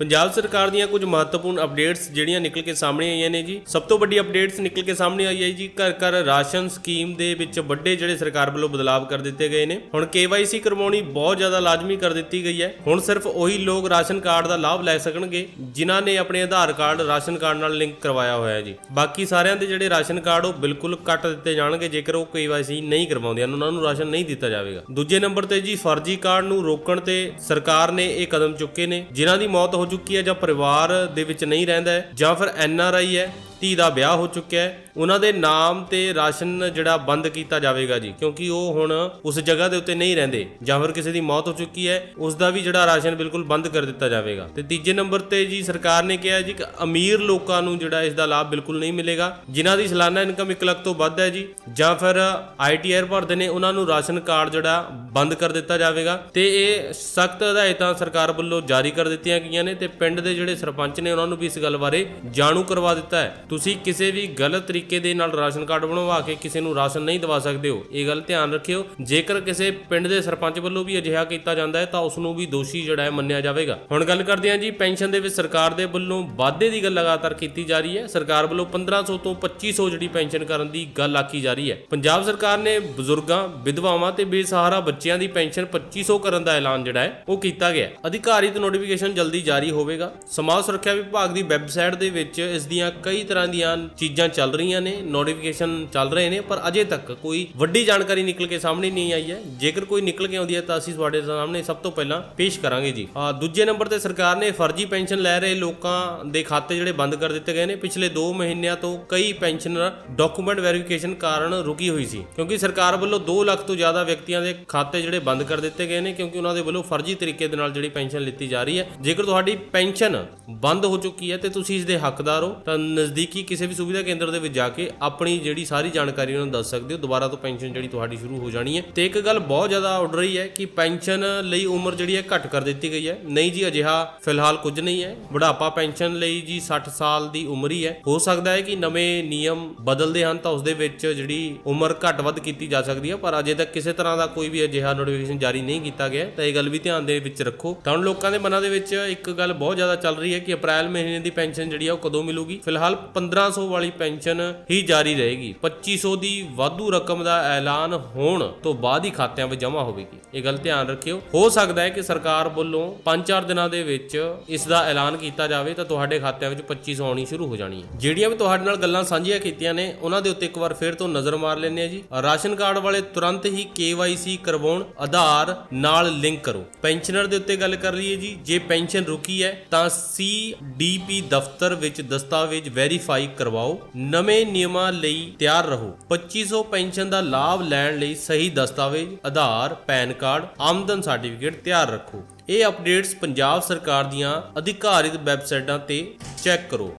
ਪੰਜਾਬ ਸਰਕਾਰ ਦੀਆਂ ਕੁਝ ਮਹੱਤਵਪੂਰਨ ਅਪਡੇਟਸ ਜਿਹੜੀਆਂ ਨਿਕਲ ਕੇ ਸਾਹਮਣੇ ਆਈਆਂ ਨੇ ਜੀ। ਸਭ ਤੋਂ ਵੱਡੀ ਅਪਡੇਟਸ ਨਿਕਲ ਕੇ ਸਾਹਮਣੇ ਆਈ ਹੈ ਜੀ। ਘਰ ਘਰ ਰਾਸ਼ਨ ਸਕੀਮ ਦੇ ਵਿੱਚ ਵੱਡੇ ਜਿਹੜੇ ਸਰਕਾਰ ਵੱਲੋਂ ਬਦਲਾਅ ਕਰ ਦਿੱਤੇ ਗਏ ਨੇ। ਹੁਣ KYC ਕਰਵਾਉਣੀ ਬਹੁਤ ਜ਼ਿਆਦਾ ਲਾਜ਼ਮੀ ਕਰ ਦਿੱਤੀ ਗਈ ਹੈ। ਹੁਣ ਸਿਰਫ ਉਹੀ ਲੋਕ ਰਾਸ਼ਨ ਕਾਰਡ ਦਾ ਲਾਭ ਲੈ ਸਕਣਗੇ, ਜਿਨ੍ਹਾਂ ਨੇ ਆਪਣੇ ਆਧਾਰ ਕਾਰਡ, ਰਾਸ਼ਨ ਕਾਰਡ ਨਾਲ ਲਿੰਕ ਕਰਵਾਇਆ ਹੋਇਆ ਹੈ ਜੀ। ਬਾਕੀ ਸਾਰਿਆਂ ਦੇ ਜਿਹੜੇ ਰਾਸ਼ਨ ਕਾਰਡ, ਉਹ ਬਿਲਕੁਲ ਕੱਟ ਦਿੱਤੇ ਜਾਣਗੇ, ਜੇਕਰ ਉਹ KYC ਨਹੀਂ ਕਰਵਾਉਂਦੇ ਹਨ, ਉਹਨਾਂ ਨੂੰ ਰਾਸ਼ਨ ਨਹੀਂ ਦਿੱਤਾ ਜਾਵੇਗਾ। ਦੂਜੇ ਨੰਬਰ ਤੇ ਜੀ, ਫਰਜ਼ੀ ਕਾਰਡ ਨੂੰ ਰੋਕਣ ਤੇ ਸਰਕਾਰ ਨੇ ਇਹ ਕਦਮ ਚੁੱਕੇ ਨੇ, ਜਿਨ੍ਹਾਂ ਦੀ ਮੌਤ ਹੋ ਚੁੱਕੀ ਹੈ ਜਾਂ ਪਰਿਵਾਰ ਦੇ ਵਿੱਚ ਨਹੀਂ ਰਹਿੰਦਾ ਹੈ ਜਾਂ ਫਿਰ ਐਨ ਆਰ ਆਈ ਹੈ ਧੀ ਦਾ ਵਿਆਹ ਹੋ ਚੁੱਕਿਆ ਹੈ। ਉਹਨਾਂ ਦੇ ਨਾਮ ਤੇ ਰਾਸ਼ਨ ਜਿਹੜਾ ਬੰਦ ਕੀਤਾ ਜਾਵੇਗਾ ਜੀ, ਕਿਉਂਕਿ ਉਹ ਹੁਣ ਉਸ ਜਗ੍ਹਾ ਦੇ ਉੱਤੇ ਨਹੀਂ ਰਹਿੰਦੇ। ਜਾਂ ਫਿਰ ਕਿਸੇ ਦੀ ਮੌਤ ਹੋ ਚੁੱਕੀ ਹੈ, ਉਸ ਦਾ ਵੀ ਜਿਹੜਾ ਰਾਸ਼ਨ ਬਿਲਕੁਲ ਬੰਦ ਕਰ ਦਿੱਤਾ ਜਾਵੇਗਾ। ਤੇ ਤੀਜੇ ਨੰਬਰ ਤੇ ਜੀ ਸਰਕਾਰ ਨੇ ਕਿਹਾ ਜੀ ਕਿ ਅਮੀਰ ਲੋਕਾਂ ਨੂੰ ਜਿਹੜਾ ਇਸ ਦਾ ਲਾਭ ਬਿਲਕੁਲ ਨਹੀਂ ਮਿਲੇਗਾ। ਜਿਨ੍ਹਾਂ ਦੀ ਸਾਲਾਨਾ ਇਨਕਮ 1 ਲੱਖ ਤੋਂ ਵੱਧ ਹੈ ਜੀ, ਜਾਂ ਫਿਰ ਆਈਟੀਆਰ ਭਰਦੇ ਨੇ, ਉਹਨਾਂ ਨੂੰ ਰਾਸ਼ਨ ਕਾਰਡ ਜਿਹੜਾ ਬੰਦ ਕਰ ਦਿੱਤਾ ਜਾਵੇਗਾ। ਤੇ ਇਹ ਸਖਤ ਹਦਾਇਤਾਂ ਸਰਕਾਰ ਵੱਲੋਂ ਜਾਰੀ ਕਰ ਦਿੱਤੀਆਂ ਗਈਆਂ ਨੇ ਤੇ ਪਿੰਡ ਦੇ ਜਿਹੜੇ ਸਰਪੰਚ ਨੇ, ਉਹਨਾਂ ਨੂੰ ਵੀ ਇਸ ਗੱਲ ਬਾਰੇ ਜਾਣੂ ਕਰਵਾ ਦਿੱਤਾ ਹੈ। ਤੁਸੀਂ ਕਿਸੇ ਵੀ ਗਲਤ ਤਰੀਕੇ ਦੇ ਨਾਲ ਰਾਸ਼ਨ ਕਾਰਡ ਬਣਵਾ ਕੇ ਕਿਸੇ ਨੂੰ ਰਾਸ਼ਨ ਨਹੀਂ ਦਵਾ ਸਕਦੇ ਹੋ, ਇਹ ਗੱਲ ਧਿਆਨ ਰੱਖਿਓ। ਜੇਕਰ ਕਿਸੇ ਪਿੰਡ ਦੇ ਸਰਪੰਚ ਵੱਲੋਂ ਵੀ ਅਜਿਹਾ ਕੀਤਾ ਜਾਂਦਾ ਹੈ, ਤਾਂ ਉਸ ਨੂੰ ਵੀ ਦੋਸ਼ੀ ਜਿਹੜਾ ਹੈ ਮੰਨਿਆ ਜਾਵੇਗਾ। ਹੁਣ ਗੱਲ ਕਰਦੇ ਹਾਂ ਜੀ, ਪੈਨਸ਼ਨ ਦੇ ਵਿੱਚ ਸਰਕਾਰ ਦੇ ਵੱਲੋਂ ਵਾਧੇ ਦੀ ਗੱਲ ਲਗਾਤਾਰ ਕੀਤੀ ਜਾ ਰਹੀ ਹੈ। ਸਰਕਾਰ ਵੱਲੋਂ 1500 ਤੋਂ 2500 ਜਿਹੜੀ ਪੈਨਸ਼ਨ ਕਰਨ ਦੀ ਗੱਲ ਆਖੀ ਜਾ ਰਹੀ ਹੈ। ਪੰਜਾਬ ਸਰਕਾਰ ਨੇ ਬਜ਼ੁਰਗਾਂ, ਵਿਧਵਾਵਾਂ ਤੇ ਬੇਸਹਾਰਾ ਬੱਚਿਆਂ ਦੀ ਪੈਨਸ਼ਨ 2500 ਕਰਨ ਦਾ ਐਲਾਨ ਜਿਹੜਾ ਹੈ, ਉਹ ਕੀਤਾ ਗਿਆ ਹੈ। ਅਧਿਕਾਰਿਤ ਨੋਟੀਫਿਕੇਸ਼ਨ ਜਲਦੀ ਜਾਰੀ ਹੋਵੇਗਾ। ਸਮਾਜ ਸੁਰੱਖਿਆ ਵਿਭਾਗ ਦੀ ਵੈਬਸਾਈਟ ਦੇ ਵਿੱਚ ਇਸ ਦੀਆਂ ਕਈ ਤਰ੍ਹਾਂ ਦੀਆਂ ਚੀਜ਼ਾਂ ਚੱਲ ਰਹੀਆਂ ਨੇ ਨੋਟੀਫਿਕੇਸ਼ਨ ਚੱਲ ਰਹੇ ਨੇ, ਪਰ ਅਜੇ ਤੱਕ ਕੋਈ ਵੱਡੀ ਜਾਣਕਾਰੀ ਨਿਕਲ ਕੇ ਸਾਹਮਣੇ ਨਹੀਂ ਆਈ ਹੈ। ਜੇਕਰ ਕੋਈ ਨਿਕਲ ਕੇ ਆਉਂਦੀ ਹੈ ਤਾਂ ਅਸੀਂ ਤੁਹਾਡੇ ਸਾਹਮਣੇ ਸਭ ਤੋਂ ਪਹਿਲਾਂ ਪੇਸ਼ ਕਰਾਂਗੇ ਜੀ। ਦੂਜੇ ਨੰਬਰ ਤੇ ਸਰਕਾਰ ਨੇ ਫਰਜ਼ੀ ਪੈਨਸ਼ਨ ਲੈ ਰਹੇ ਲੋਕਾਂ ਦੇ ਖਾਤੇ ਜਿਹੜੇ ਬੰਦ ਕਰ ਦਿੱਤੇ ਗਏ ਨੇ। ਪਿਛਲੇ 2 ਮਹੀਨਿਆਂ ਤੋਂ ਕਈ ਪੈਨਸ਼ਨਰ ਡਾਕੂਮੈਂਟ ਵੈਰੀਫਿਕੇਸ਼ਨ ਕਾਰਨ ਰੁਕੀ ਹੋਈ ਸੀ, ਕਿਉਂਕਿ ਸਰਕਾਰ ਵੱਲੋਂ 2 ਲੱਖ ਤੋਂ ਜ਼ਿਆਦਾ ਵਿਅਕਤੀਆਂ ਦੇ ਖਾਤੇ ਜਿਹੜੇ ਬੰਦ ਕਰ ਦਿੱਤੇ ਗਏ ਨੇ, ਕਿਉਂਕਿ ਉਹਨਾਂ ਦੇ ਵੱਲੋਂ ਫਰਜ਼ੀ ਤਰੀਕੇ ਦੇ ਨਾਲ ਜਿਹੜੀ ਪੈਨਸ਼ਨ ਲਿੱਤੀ ਜਾ ਰਹੀ ਹੈ। ਜੇਕਰ ਤੁਹਾਡੀ ਪੈਨਸ਼ਨ ਬੰਦ ਹੋ ਚੁੱਕੀ ਹੈ ਤੇ ਤੁਸੀਂ ਇਸ ਦੇ ਹੱਕਦਾਰ ਹੋ, ਤਾਂ ਨਜ਼ਦੀਕੀ ਕਿਸੇ ਵੀ ਸੁਵਿਧਾ ਕੇਂਦਰ ਦੇ ਵਿੱਚ ਜਾ ਕੇ ਆਪਣੀ ਜਿਹੜੀ ਸਾਰੀ ਜਾਣਕਾਰੀ ਉਹਨਾਂ ਨੂੰ ਦੱਸ ਸਕਦੇ ਹੋ। ਦੁਬਾਰਾ ਤੋਂ ਪੈਨਸ਼ਨ ਜਿਹੜੀ ਤੁਹਾਡੀ ਸ਼ੁਰੂ ਹੋ ਜਾਣੀ ਹੈ। ਤੇ ਇੱਕ ਗੱਲ ਬਹੁਤ ਜ਼ਿਆਦਾ ਉੱਡ ਰਹੀ ਹੈ ਕਿ ਪੈਨਸ਼ਨ ਲਈ ਉਮਰ ਜਿਹੜੀ ਹੈ ਘੱਟ ਕਰ ਦਿੱਤੀ ਗਈ ਹੈ। ਨਹੀਂ ਜੀ, ਅਜਿਹਾ ਫਿਲਹਾਲ ਕੁਝ ਨਹੀਂ ਹੈ। ਬੁਢਾਪਾ ਪੈਨਸ਼ਨ ਲਈ ਜੀ 60 ਸਾਲ ਦੀ ਉਮਰ ਹੀ ਹੈ। ਹੋ ਸਕਦਾ ਹੈ ਕਿ ਨਵੇਂ ਨਿਯਮ ਬਦਲਦੇ ਹਨ ਤਾਂ ਉਸ ਦੇ ਵਿੱਚ ਜਿਹੜੀ ਉਮਰ ਘੱਟ ਵੱਧ ਕੀਤੀ ਜਾ ਸਕਦੀ ਹੈ। ਪਰ ਅਜੇ ਤੱਕ ਕਿਸੇ ਤਰ੍ਹਾਂ ਦਾ ਕੋਈ ਵੀ ਅਜਿਹਾ ਨੋਟੀਫਿਕੇਸ਼ਨ ਜਾਰੀ ਨਹੀਂ ਕੀਤਾ ਗਿਆ। ਤਾਂ ਇਹ ਗੱਲ ਵੀ ਧਿਆਨ ਦੇ ਵਿੱਚ ਰੱਖੋ। ਤਾਂ ਹੁਣ ਲੋਕਾਂ ਦੇ ਮਨਾਂ ਦੇ ਵਿੱਚ ਇੱਕ ਗੱਲ ਬਹੁਤ ਜ਼ਿਆਦਾ ਚੱਲ ਰਹੀ ਹੈ ਕਿ ਅਪ੍ਰੈਲ ਮਹੀਨੇ ਦੀ ਪੈਨਸ਼ਨ ਜਿਹੜੀ ਆ ਉਹ ਕਦੋਂ ਮਿਲੂਗੀ? ਫਿਲਹਾਲ 1500 ਵਾਲੀ ਪੈਨਸ਼ਨ ਹੀ ਜਾਰੀ ਰਹੇਗੀ। 2500 ਦੀ ਵਾਧੂ ਰਕਮ ਦਾ ਐਲਾਨ ਹੋਣ ਤੋਂ ਬਾਅਦ ਹੀ ਖਾਤਿਆਂ ਵਿੱਚ ਜਮ੍ਹਾਂ ਹੋਵੇਗੀ। ਇਹ ਗੱਲ ਧਿਆਨ ਰੱਖਿਓ। ਹੋ ਸਕਦਾ ਹੈ ਕਿ ਸਰਕਾਰ ਵੱਲੋਂ 5-4 ਦਿਨਾਂ ਦੇ ਵਿੱਚ ਇਸ ਦਾ ਐਲਾਨ ਕੀਤਾ ਜਾਵੇ ਤਾਂ ਤੁਹਾਡੇ ਖਾਤਿਆਂ ਵਿੱਚ 2500 ਆਉਣੀ ਸ਼ੁਰੂ ਹੋ ਜਾਣੀ ਹੈ। ਜਿਹੜੀਆਂ ਵੀ ਤੁਹਾਡੇ ਨਾਲ ਗੱਲਾਂ ਸਾਂਝੀਆਂ ਕੀਤੀਆਂ ਨੇ, ਉਹਨਾਂ ਦੇ ਉੱਤੇ ਇੱਕ ਵਾਰ ਫੇਰ ਤੋਂ ਨਜ਼ਰ ਮਾਰ ਲੈਂਦੇ ਆ ਜੀ। ਰਾਸ਼ਨ ਕਾਰਡ ਵਾਲੇ ਤੁਰੰਤ ਹੀ KYC ਕਰਵਾਉਣ, ਆਧਾਰ ਨਾਲ ਲਿੰਕ ਕਰੋ। ਪੈਨਸ਼ਨਰ ਦੇ ਉੱਤੇ ਗੱਲ ਕਰ ਲਈਏ ਜੀ। ਜੇ ਪੈਨਸ਼ਨ ਰੁਕੀ ਹੈ ਤਾਂ CDP ਦਫ਼ਤਰ ਵਿੱਚ ਦਸਤਾਵੇਜ਼ ਵੈਰੀਫਾਈ ਕਰਵਾਓ। ਨਵੇਂ ਨਿਯਮਾਂ ਲਈ ਤਿਆਰ ਰਹੋ। 2500 ਪੈਨਸ਼ਨ ਦਾ ਲਾਭ ਲੈਣ ਲਈ ਸਹੀ ਦਸਤਾਵੇਜ਼, ਆਧਾਰ, ਪੈਨ ਕਾਰਡ, ਆਮਦਨ ਸਰਟੀਫਿਕੇਟ ਤਿਆਰ ਰੱਖੋ। ਇਹ ਅਪਡੇਟਸ ਪੰਜਾਬ ਸਰਕਾਰ ਦੀਆਂ ਅਧਿਕਾਰਿਤ ਵੈਬਸਾਈਟਾਂ ਤੇ ਚੈੱਕ ਕਰੋ।